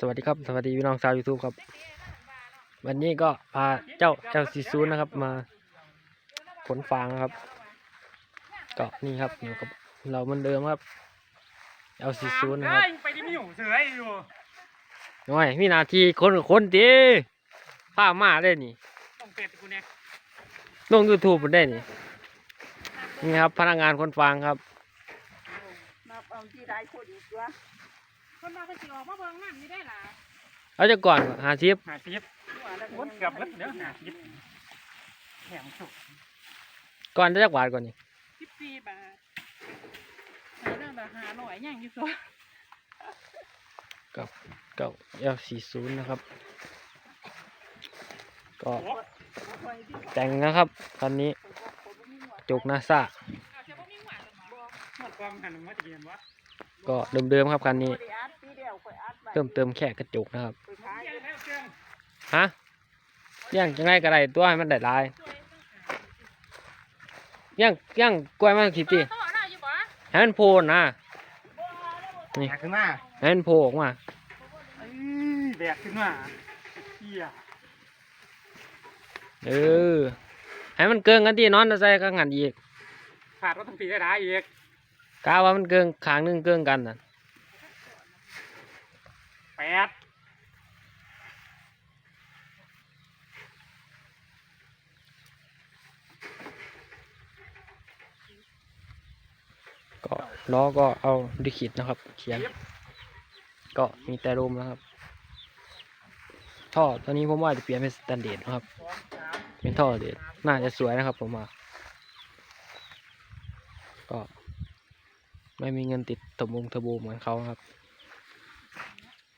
สวัสดีครับ สวัสดีพี่น้องชาวยูทูบครับ วันนี้ก็พาเจ้าเจ้าซีซูนนะครับ มาขนฟางนะครับ ก็นี่ครับอยู่กับเราเหมือนเดิมครับเอาซีซูนนะครับเอ้ยไปที่ไม่อยู่เสืออยู่น้อยมีหนาทีคนกับคนตีผ้ามาได้นี่ต้องเป็ดกูเนี่ยลงยูทูบได้นี่นี่ครับพนักงานคนฟางครับมาเอาที่ได้ คนอีกตัวคนมาก็สิออกมาเบิ่งน้ำนี่ได้ล่ะเอาจะก่อนหาชิปหาซิบหัวแล้ววนเกือบแล้วเดี๋ยวหาซิบแหมสุกก่อนจะจักหวาดก่อนนี่สิบสี่บาทหาเรื่องแบบหาหน่อยอย่างอยู่ตัวกับเก้าเอลสี่ศูนย์นะครับ ก็โอ้แต่งนะครับคันนี้จุกนาซา เอาเฉพาะมีหวานหรอกหมดกองหันมาจะเรียนวะ ก็เดิมๆครับคันนี้บ่ได้อัดปีเดียวค่อยอัดไว้เติมเติมแค่กระจกนะครับไปขายเจียงแล้วเจียงฮะเลี้ย่างจังไรก็ได้ตัวให้มันได้หลายเลี้ย่างเลี้ย่างกล้วยมันขีดตีเขาบอกได้อยู่บ่ให้มันโผล่นะนี่ขึ้นมาให้มันโผล่ออกมาเอ้ยแบกขึ้นมาเฮียเออให้มันเกินกันที่นอนใส่กังหันอีกขาดรถทั้งปีได้ได้อีก กาว่ามันเกินขางหนึงเกินกันน่ะแปดก็ล้อก็เอาดิขิดนะครับ เขียน ก็มีแต่ลมนะครับ ท่อตอนนี้ผมว่าจะเปลี่ยนเป็นสแตนเดร์ดนะครับสองสามเป็นท่อเดดน่าจะสวยนะครับผมว่าก็ ไม่มีเงินติดตบงทอร์โบเหมือนเขาครับ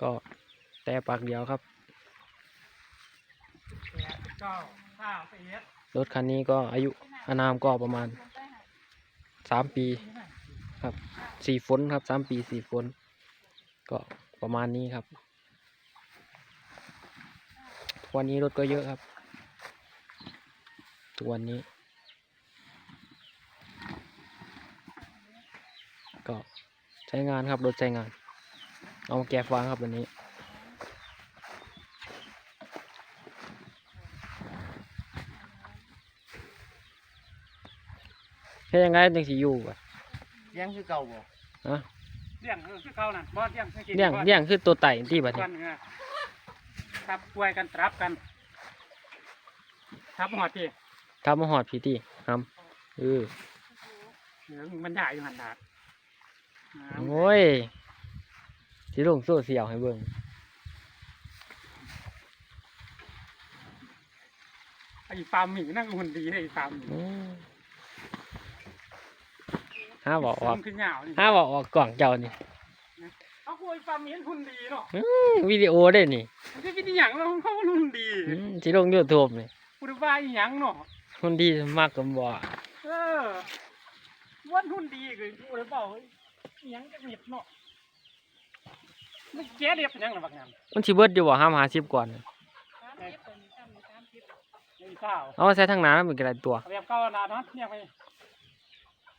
ก็แต่ปากเดียวครับรถคันนี้ก็อายุอานามก็ประมาณสามปีครับสี่ฝนครับสามปีสี่ฝน ก็ประมาณนี้ครับ วันนี้รถก็เยอะครับทุกวันนี้ ก็ใช้งานครับรถใช้งาน เอามาแกะฟางครับวันนี้เฮ็ดยังไงจังสิอยู่บ่เลี้ยงคือเก่าบ่ฮะเลี้ยงเออคือเขาน่ะบอสเลี้ยงเลี้ยงเลี้ยงคือตัวไต่ที่บัดกันี้นเออทับกล้วยกันตรับกันทับหอดที่ทับมาหอดพี่ที่ครับเออเหลืองมันใหญ่อยู่หันดาดน้ำ โอ้ยสิลงโซเชียลให้เบิ่งไอ้ฟาร์มหมีนั่งหุ่นดีเลยไอ้ฟาร์มหมีอืมห้าบอกออกขึ้นเหงานี่ห้าบอกออกกล่องเจ้านี่เอาคุยฟาร์มหมีหุ่นดีเนาะอืมวิดีโอได้นี่มันจะเป็นอหย่างแล้วเขาหุ่นดีอืมสิลงยูทูบนี่พูดว่าอหย่างเนาะคนดีมากกับบ่เออวันหุ่นดีคือพูดเปล่าอห ย่างจะเห็บเนาะมันแก่เรียบอหย่างหรอบางงานมันสิเบิดอยู่บ่ห้ามหาสิบก่อนสามสิบเป็นสามสามสิบไอ้สาวเอามาใส่ทางหน้ามันเป็นกระไรตัวเอาแบบเก่านาเนาะเนี่ยไป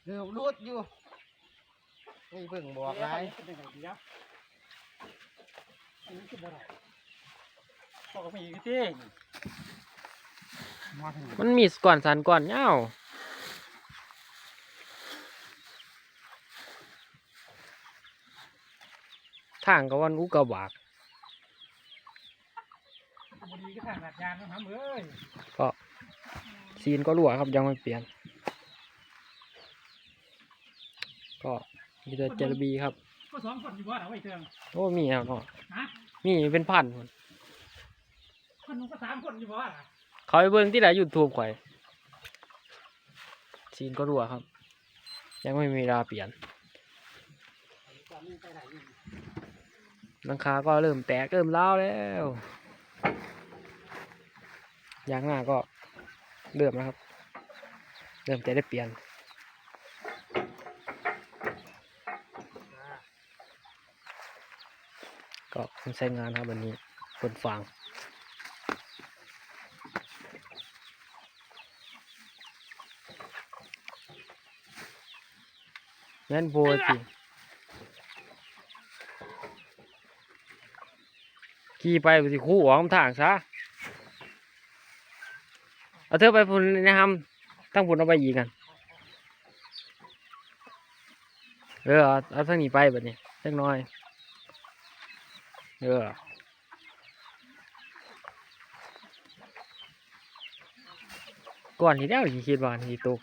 เกือบรูดอยู่นี่เพิ่งบอกไรเป็นยังไงดีอะอันนี้คือบ่ได้บอกกับมีก็เจ๊มาถึงมันมีก่อนสันก่อนยา ทางก็วันอุกกาบากบดีก็ทางหัดยานนะครับเอ้ยก็ซีนก็รั่วครับยังไม่เปลี่ยน ก็มีแต่เจลบีครับก็สองคนอยู่ว่าเอาไว้เตืองโอ้มีแล้วเนาะฮะมีเป็นพันคนคนหนึงก็สามคนอยู่ว่าเขาไปเบิ่งที่ไหนยูทูบข่อยซีนก็รั่วครับ ยังไม่มีเวลาเปลี่ยน หลังคาก็เริ่มแตกเริ่มร้าแล้วยางหน้าก็เริ่มแล้วครับ เริ่มจะได้เปลี่ยนก็ใช้งานครับวันนี้คนฟังแม่นโพสิ ขี่ไปไปสิคู่ออกทางซะเอาเธอไปพุ่นนะครับทั้งพุ่นเอาไปอีกกันเออเอาเอาทางนี้ไปแบบนี้เล็กน้อยเออก่อนที่แล้วที่คิดว่าที่ตก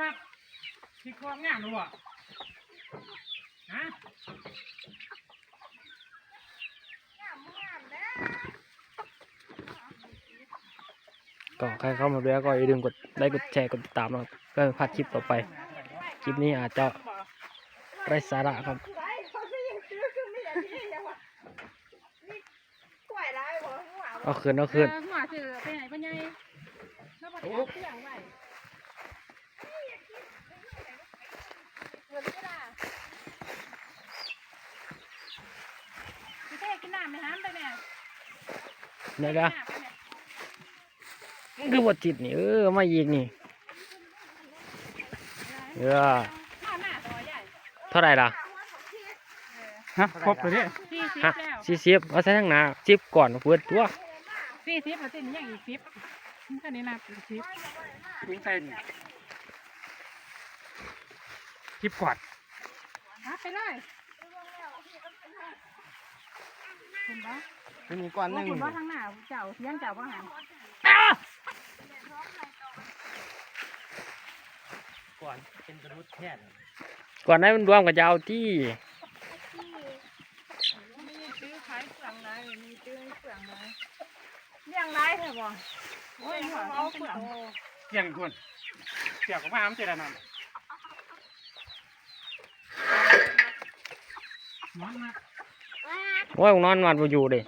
เนี่ยโทษนะที่ความงามรู้อะฮะก็ใครเข้ามาแล้วก็อย่าลืมกดไลค์กดแชร์กดติดตามนะครับเพื่อไม่พลาดคลิปต่อไป คลิปนี้อาจจะไร้สาระครับไรเขาจะยังซื้อขึ้นไม่อย่างนี้ยังวะนี่กล้วยไรบ่หัวเอาคืนเอาคืนเออหัวเสือไปไหนปะไงแล้วบ่ได้เอาเครื่องไว้เงินก็ได้พี่เท่กินน้ำไหมฮะไปแม่ เดี๋ยวเดี๋ยวน้ำไปแม่มันคือบทจิตนี่เออมาอีกนี่เออข้าวหน้าตัวใหญ่เท่าไหร่ล่ะฮะครบเลยดิสี่สิบฮะแล้วสี่สิบเอาใส่ทั้งหน้าสิบก่อนเปิดตัวสี่สิบแล้วสินี่ยังอีกสิบมันก็นี่นับอีกสิบทิ้งใส่นี่คลิปกวาดนับไปเลย คุณบ่มันมีก้อนหว่านึ่งคุณบ่ทางหน้าเจ้าเสียงเจ้าบ่หันก่อนเป็นกระดุดแท่นก่อนให้มันรวมกับจะเอาที่มีซื้อขายเปลืองไรมีซื้อเปลืองไรเลี้ยงไรเหรอบ่โอ้ยหัวเอาเป็นเปลืองโตเกี่ยงคนเกี่ยวกับมามันเจรนั่นน้องมา โอ้ยนอนมันมาอยู่เดิ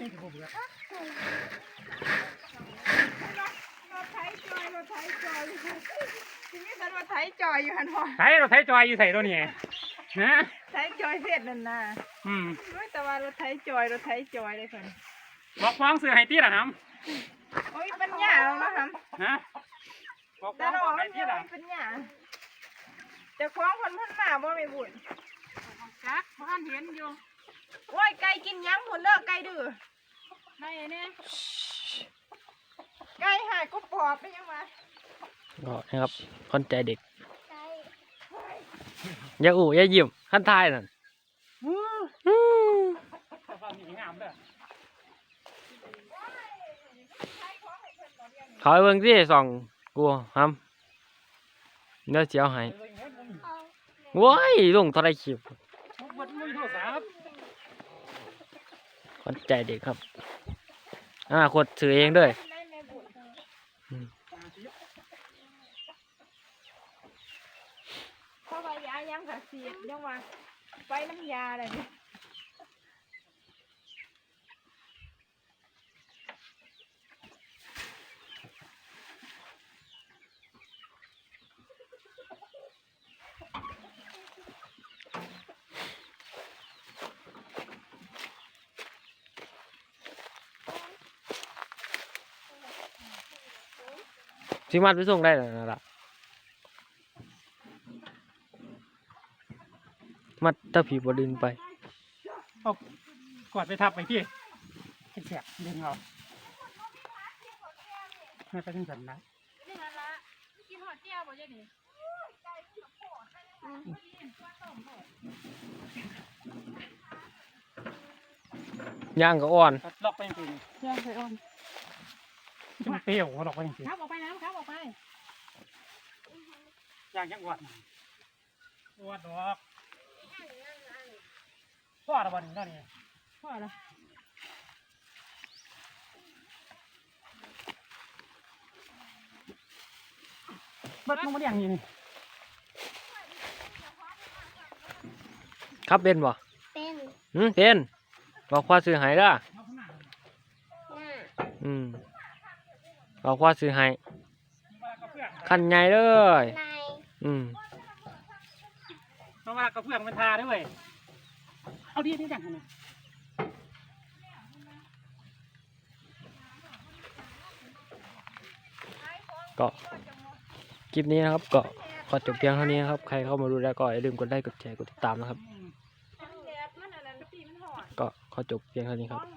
นี่คือผมเบื่อรถไถจอยรถไถจอยทีนี้ฉันรถไถจอยอยู่หันพ่อใส่เราใส่จอยอยู่ใส่ตัวนี้นะไถจอยเสร็จนั่นน่ะอืมไม่แต่ว่ารถไถจอยรถไถจอยเลยคนบอกฟ้องซื้อให้ตีละครับโอ้ยปัญญาแล้วนะครับนะบอกฟ้แต่องเราบอกไม่ให้ตีใช่ละปัญญาจะคล้องคนพันมาบ่ไม่บุญ จักบ้านเห็นอยู่โอ้ยไก่กินหยังผลเลิกไก่ดื้อในนี่ไก่หายก็ปอบไปยังวะก็นะครับคนใจเด็กอย่าอู่อย่ายิ้มขั้นท้ายนั่นอื้อฟังนี่งามเด้อเขาไปเบิ่งสิสองกูฮัมเดี๋ยวเจียวให้โว้ยลงเท่าไรคลิปบ ดมือโทรศัพท์คนใจเด็กครับอนาคตถือเองด้วยเพราะว่ายายังกะเสียดยังว่าไปน้ำยาอะไรนี่ สิมัดไปส่งได้แล้วนั่นล่ะมัดถ้าผีบดึงไปเอากอดไปทับไปพี่แฉกดึงเอาไม่ไปถึงสันนะนี่นั่นละกินหอดเจียวบ่เจ๊นี่ย่างก็อ่อนล็อกไปจริงเจียวไปอ่อน ๆจะมันเปรี้ยวล็อกไปจริงครับออกไปน้ำครับออกไปๆย่างยังหวัดหวัดดอกพ่อระบาดนี่นั่นนี่พอละเบิดลงมาเลี้ยงอยู่นี่ครับเป็นบ่เป็นอืมเป็นบอกว่าซื้อให้เด้อหน้าอืม บอกว่าซื้อให้มากับเพื่อนคันใหญ่เลยในอืมต้องมากับเพื่อนเป็นทาด้วยเอาดีที่จังนี่ก็คลิปนี้นะครับ ก็ขอจบเพียงเท่านี้นะครับ ใครเข้ามาดูแล้วก็อย่าลืมกดไลค์กดแชร์กดติดตามนะครับแดดมันอันนั้นปีมันหอนก็ขอจบเพียงเท่านี้ครับร้อน